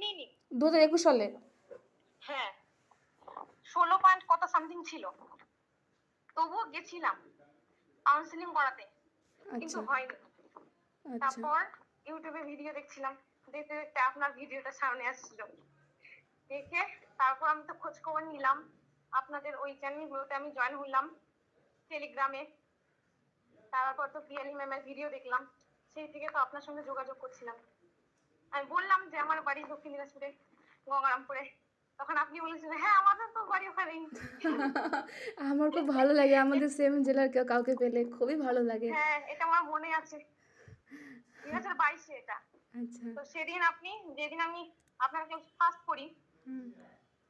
নিইনি। দু হাজার একুশ সালে? হ্যাঁ। ষোলো পয়েন্ট কত সামথিং ছিল? তবুও গেছিলাম কাউন্সিলিং করাতে কিন্তু আচ্ছা। হয়নি। আচ্ছা। তারপর ইউটিউবে ভিডিও দেখছিলাম দেখতে দেখতে আপনার ভিডিওটা সামনে আসছিল। দেখে তারপর আমি তো খোঁজ খবর নিলাম আপনাদের ওই চ্যানেলগুলোতে আমি জয়েন হলাম টেলিগ্রামে তারপর তো পিয়ালি ম্যামের ভিডিও দেখলাম সেই থেকে তো আপনার সঙ্গে যোগাযোগ করছিলাম। আমি বললাম যে আমার বাড়ি দক্ষিণ দিনাজপুরে গঙ্গারামপুরে। তখন আপনি বলেছিলেন হ্যাঁ আমাদের তো বাড়ি ওখানেই। আমার খুব ভালো লাগে আমাদের সেম জেলার কেউ কাউকে পেলে খুবই ভালো লাগে। হ্যাঁ এটা আমার মনে আছে। দুই হাজার বাইশে এটা। আচ্ছা। তো সেদিন আপনি যেদিন আমি আপনাকে ফার্স্ট করি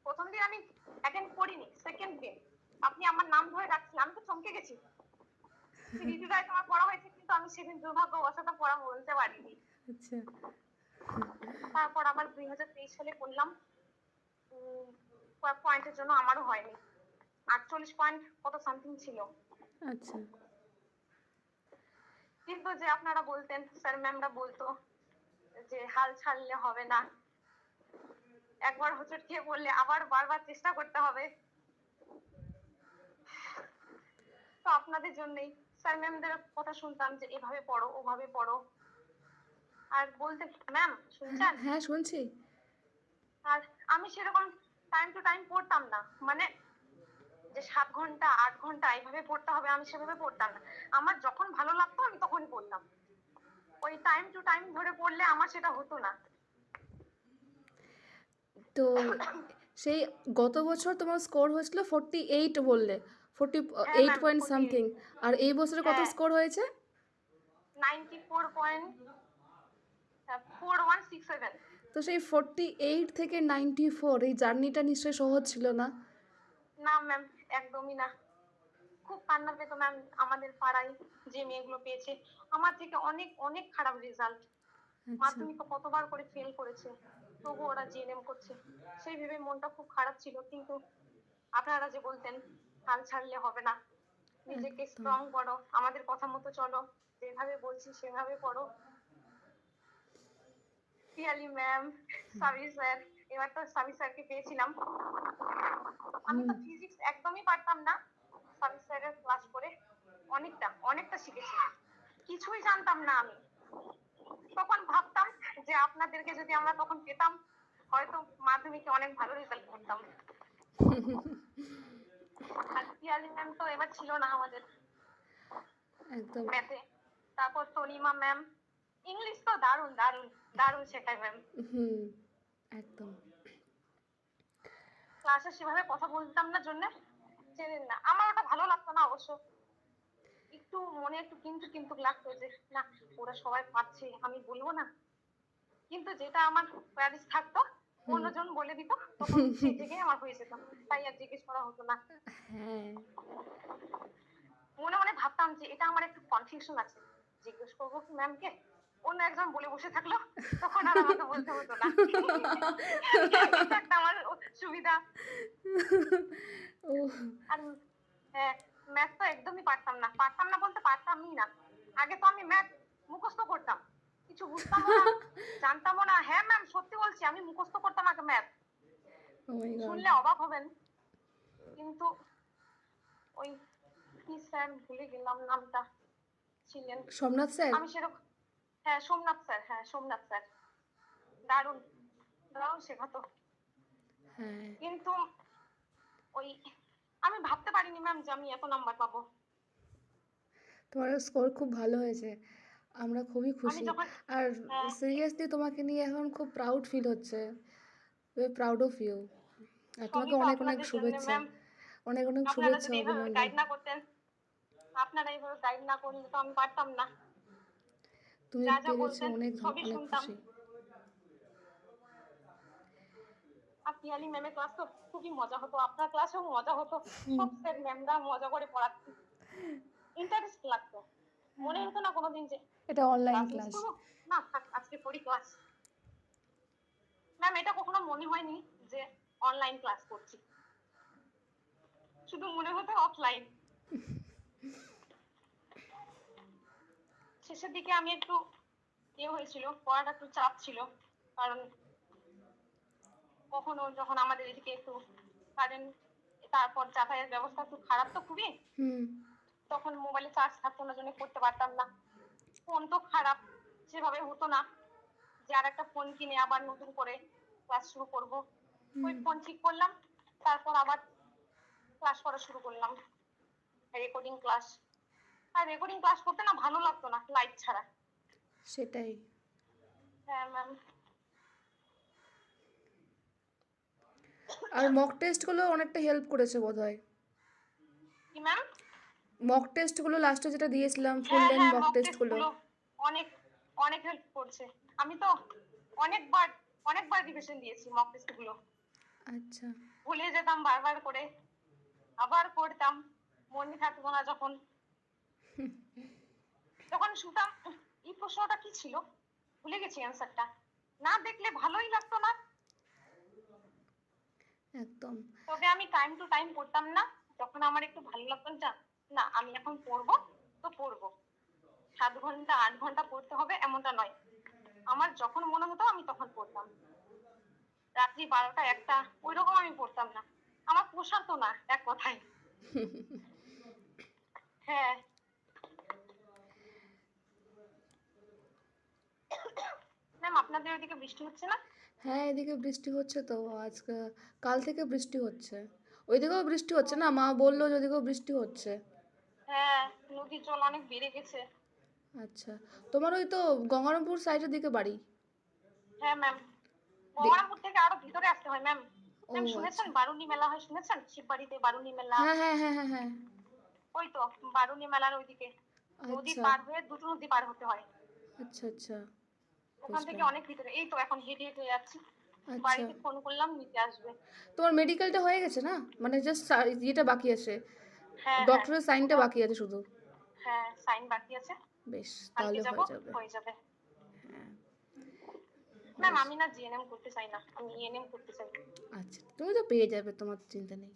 প্রথম দিন আমি অ্যাটেন্ড করিনি সেকেন্ড দিন। আপনি আমার নাম ধরে ডাকছিলেন আমি তো চমকে গেছি। ঋতুদায় তোমার পড়া হয়েছে কিন্তু আমি সেদিন দুর্ভাগ্যবশত পড়া বলতে পারিনি। আচ্ছা। তারপর আবার দুই হাজার তেইশ সালে করলাম পয়েন্টের জন্য আমারও হয়নি। আটচল্লিশ পয়েন্ট কত সামথিং ছিল। আচ্ছা। কিন্তু যে আপনারা বলতেন স্যার ম্যামরা বলতো যে হাল ছাড়লে হবে না। একবার হোঁচট খেয়ে পড়লে আবার বারবার চেষ্টা করতে হবে। তো আপনাদের জন্যই স্যার ম্যামদের কথা শুনতাম যে এভাবে পড়ো ওভাবে পড়ো। আর বলতে ম্যাম শুনছেন? হ্যাঁ শুনছি। আর আমি সেরকম টাইম টু টাইম পড়তাম না। মানে যে সাত ঘণ্টা আট ঘণ্টা এইভাবে পড়তে হবে আমি সেভাবে পড়তাম না। আমার যখন ভালো লাগতো আমি তখনই পড়তাম। ওই টাইম টু টাইম ধরে পড়লে আমার সেটা হতো না। তো সেই গত বছর তোমার স্কোর হয়েছিল ফোরটি এইট বললে ফোরটি এইট পয়েন্ট সামথিং আর এই বছরে কত হ্যাঁ। স্কোর হয়েছে? নাইনটি ফোর পয়েন্ট তো সেই ফোরটি এইট থেকে নাইনটি ফোর এই জার্নিটা নিশ্চয়ই সহজ ছিল না? না ম্যাম একদমই না। খুব কান্না পেত ম্যাম আমাদের পাড়ায় যে মেয়েগুলো পেয়েছে। আমার থেকে অনেক অনেক খারাপ রেজাল্ট আচ্ছা। মাধ্যমিক কতবার করে ফেল করেছে তবু ওরা জিএনএম করছে। সেই ভেবে মনটা খুব খারাপ ছিল কিন্তু আপনারা যে বলতেন হাল ছাড়লে হবে না। নিজেকে স্ট্রং করো আমাদের কথা মতো চলো। যেভাবে বলছি সেভাবে পড়ো পিয়ালি ম্যাম সাবি স্যার এবার তো সাবি স্যারকে পেয়েছিলাম। আমি তো ফিজিক্স একদমই পারতাম না। সাবি স্যারের ক্লাস করে অনেকটা অনেকটা শিখেছি। কিছুই জানতাম না আমি। তখন ভাবতাম যে আপনাদেরকে যদি আমরা তখন পেতাম হয়তো মাধ্যমিকে অনেক ভালো রেজাল্ট করতাম। আর পিয়ালি ম্যাম তো এবার ছিল না আমাদের। একদম। ম্যাথে তারপর তনিমা ম্যাম ইংলিশ তো দারুণ দারুণ দারুণ শেখায় ম্যাম হুম একদম। ক্লাসে সেভাবে কথা বলতাম না জন্য চেনেন না। আমার ওটা ভালো লাগতো না অবশ্য। একটু মনে একটু কিন্তু কিন্তু লাগতো যে না ওরা সবাই পাচ্ছে আমি বলব না। কিন্তু যেটা আমার প্যারিস থাকতো অন্যজন বলে দিত তখন সেই আমার হয়ে যেত। তাই আর জিজ্ঞেস করা হতো না। হ্যাঁ। মনে মনে ভাবতাম যে এটা আমার একটু কনফিউশন আছে। জিজ্ঞেস করব কি ম্যামকে অন্য একজন বলে বসে থাকল তখন আর আমাকে বলতে হতো না। একটা আমার সুবিধা। আর হ্যাঁ ম্যাথ তো একদমই পারতাম না। পারতাম না বলতে পারতামই না। আগে তো আমি ম্যাথ মুখস্থ করতাম। কিছু বুঝতামও না জানতামও না। হ্যাঁ ম্যাম সত্যি বলছি আমি মুখস্থ করতাম আগে ম্যাথ গড শুনলে অবাক হবেন। কিন্তু ওই কি স্যার ভুলে গেলাম নামটা। ছিলেন। সোমনাথ স্যার? আমি সেরকম হ্যাঁ সোমনাথ স্যার হ্যাঁ সোমনাথ স্যার। দারুণ। দারুণ শেখাতো। হ্যাঁ। কিন্তু ওই আমি ভাবতে পারিনি ম্যাম যে আমি এত নাম্বার পাবো। তোমার স্কোর খুব ভালো হয়েছে। আমরা খুবই খুশি। আর হ্যাঁ। সিরিয়াসলি তোমাকে নিয়ে এখন খুব প্রাউড ফিল হচ্ছে। প্রাউড অফ ইউ আর তোমাকে অনেক অনেক শুভেচ্ছা। অনেক অনেক শুভেচ্ছা এইভাবে অভিনন্দন। গাইড না করতেন আপনারা এইভাবে গাইড না করলে তো আমি পারতাম না। তুমি পেরেছ অনেক সবই অনেক। খুশি। আর পিয়ালি ম্যামের ক্লাস তো খুবই মজা হতো আপনার ক্লাসেও মজা হতো। সব স্যার ম্যামরা মজা করে ইন্টারেস্ট লাগতো। মনে হতো না কোনোদিন যে এটা অনলাইন ক্লাস না আজকে পড়ি ক্লাস ম্যাম এটা কখনো মনে হয়নি যে অনলাইন ক্লাস করছি। শুধু মনে হতো অফলাইন শেষের দিকে আমি একটু ইয়ে হয়েছিল পড়াটা একটু চাপ ছিল। কারণ কখনো যখন আমাদের এদিকে একটু কারেন্ট তারপর যাতায়াত ব্যবস্থা একটু খারাপ তো খুবই। তখন মোবাইলে চার্জ থাকতো না জন্য করতে পারতাম না। ফোন তো খারাপ সেভাবে হতো না যে আর একটা ফোন কিনে আবার নতুন করে ক্লাস শুরু করব। ওই ফোন ঠিক করলাম তারপর আবার ক্লাস করা শুরু করলাম। রেকর্ডিং ক্লাস আর রেকর্ডিং ক্লাস করতে না ভালো লাগতো না লাইট ছাড়া। সেটাই। হ্যাঁ ম্যাম আর মক টেস্টগুলো অনেকটা হেল্প করেছে বোধহয়। কি ম্যাম মক টেস্টগুলো লাস্টে যেটা দিয়েছিলাম ফুল লেন্থ মক টেস্টগুলো গুলো। অনেক অনেক হেল্প করছে। আমি তো অনেকবার অনেকবার রিভিশন দিয়েছি মক টেস্টগুলো। আচ্ছা। ভুলে যেতাম বারবার করে। আবার করতাম। মনে থাকতো না যখন। যখন শুনতাম এই প্রশ্নটা কি ছিল? ভুলে গেছি অ্যান্সারটা না দেখলে ভালোই লাগতো না? একদম। তবে আমি টাইম টু টাইম পড়তাম না। যখন আমার একটু ভালো লাগতো না না আমি এখন পড়ব তো পড়ব। সাত ঘণ্টা আট ঘণ্টা পড়তে হবে এমনটা নয়। আমার যখন মনে হতো আমি তখন পড়তাম। রাত্রি বারোটা একটা ওই রকম আমি পড়তাম না। আমার পোষাতো না এক কথায়। হ্যাঁ। ম্যাম আপনাদের ওইদিকে বৃষ্টি হচ্ছে না? হ্যাঁ এদিকে বৃষ্টি হচ্ছে তো আজকে কাল থেকে বৃষ্টি হচ্ছে। ওইদিকেও বৃষ্টি হচ্ছে না? মা বলল যে ওদিকেও বৃষ্টি হচ্ছে। হ্যাঁ নদীর জল অনেক বেড়ে গেছে। আচ্ছা তোমার ওই তো গঙ্গারামপুর সাইডের দিকে বাড়ি? হ্যাঁ ম্যাম। গঙ্গারামপুর থেকে আরও ভিতরে আসতে হয় ম্যাম। ম্যাম শুনেছেন বারুনি মেলা হয়? শুনেছেন? শিববাড়িতে বারুনি মেলা? হ্যাঁ হ্যাঁ হ্যাঁ হ্যাঁ হ্যাঁ। ওই তো বারুনি মেলার ওইদিকে। নদী আচ্ছা। পার হয়ে দুটো নদী পার হতে হয়। আচ্ছা আচ্ছা। ওখান থেকে অনেক ভিতরে এই তো এখন হেঁটে হেঁটে যাচ্ছি। আচ্ছা। বাড়িতে ফোন করলাম নিতে আসবে। তোমার মেডিকেলটা হয়ে গেছে না? মানে জাস্ট ইয়েটা বাকি আছে। হ্যাঁ হ্যাঁ, ডক্টরের সাইনটা বাকি আছে শুধু? হ্যাঁ সাইন বাকি আছে। বেশ তাহলে হয়ে যাবে। হয়ে যাবে। হ্যাঁ। ম্যাম আমি না জিএনএম করতে চাই না আমি ইএনএম করতে চাই। আচ্ছা তুমি তো পেয়ে যাবে তোমার চিন্তা নেই।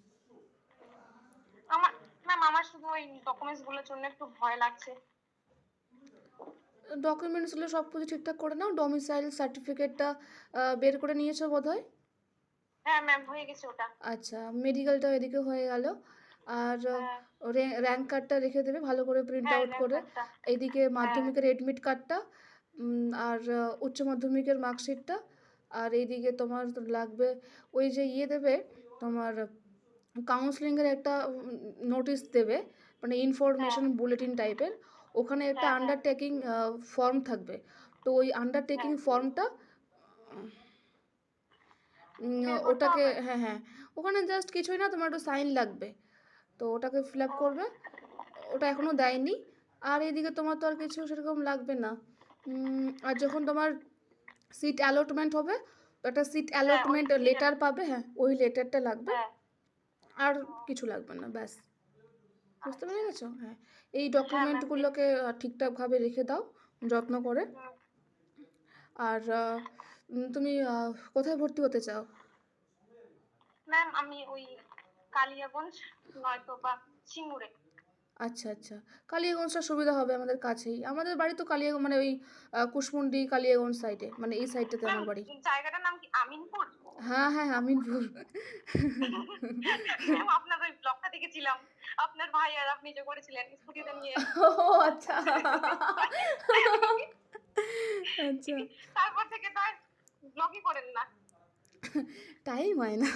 আমার ম্যাম আমার শুধু ওই ডকুমেন্টসগুলোর জন্য একটু ভয় লাগছে। ডকুমেন্টসগুলো সব কিছু ঠিকঠাক করে নাও ডোমিসাইল সার্টিফিকেটটা বের করে নিয়েছো বোধহয়? হ্যাঁ ম্যাম হয়ে গেছে ওটা। আচ্ছা মেডিকেলটা এদিকে হয়ে গেল। আর হ্যাঁ। র্যাঙ্ক কার্ডটা রেখে দেবে ভালো করে প্রিন্ট হ্যাঁ আউট করে। এদিকে মাধ্যমিকের এডমিট কার্ডটা আর উচ্চ মাধ্যমিকের মার্কশিটটা আর এইদিকে তোমার লাগবে ওই যে ইয়ে দেবে তোমার কাউন্সিলিংয়ের একটা নোটিশ দেবে মানে ইনফরমেশন বুলেটিন টাইপের ওখানে একটা হ্যাঁ, হ্যাঁ। আন্ডারটেকিং ফর্ম থাকবে। তো ওই আন্ডারটেকিং ফর্মটা Fill করতে ওটাকে হ্যাঁ হ্যাঁ ওখানে জাস্ট কিছুই না তোমার একটু সাইন লাগবে। তো ওটাকে ফিল আপ করবে। ওটা এখনও দেয়নি। আর এদিকে তোমার তো আর কিছু সেরকম লাগবে না। আর যখন তোমার সিট অ্যালটমেন্ট হবে তো একটা সিট অ্যালটমেন্ট লেটার পাবে হ্যাঁ ওই লেটারটা লাগবে। হ্যাঁ। আর কিছু লাগবে না ব্যাস। বুঝতে পেরে গেছো হ্যাঁ। এই ডকুমেন্টগুলোকে ঠিকঠাকভাবে রেখে দাও যত্ন করে। আর তুমি কোথায় ভর্তি হতে চাও? ম্যাম আমি ওই কালিয়াগঞ্জ নয়তো বা সিঙ্গুরে। আচ্ছা আচ্ছা। কালিয়াগঞ্জটা সুবিধা হবে আমাদের কাছেই। আমাদের বাড়ি তো কালিয়াগঞ্জ মানে ওই কুশমুন্ডি কালিয়াগঞ্জ সাইডে মানে এই সাইডটাতে আমার বাড়ি। জায়গাটার নাম কি আমিনপুর? হ্যাঁ হ্যাঁ আমিনপুর। দেখেছিলাম। আপনার ভাই আর আপনি যে করেছিলেন স্কুটিতে নিয়ে। ও আচ্ছা। আচ্ছা। তারপর থেকে তো আর ব্লগই করেন না। টাইম হয় না।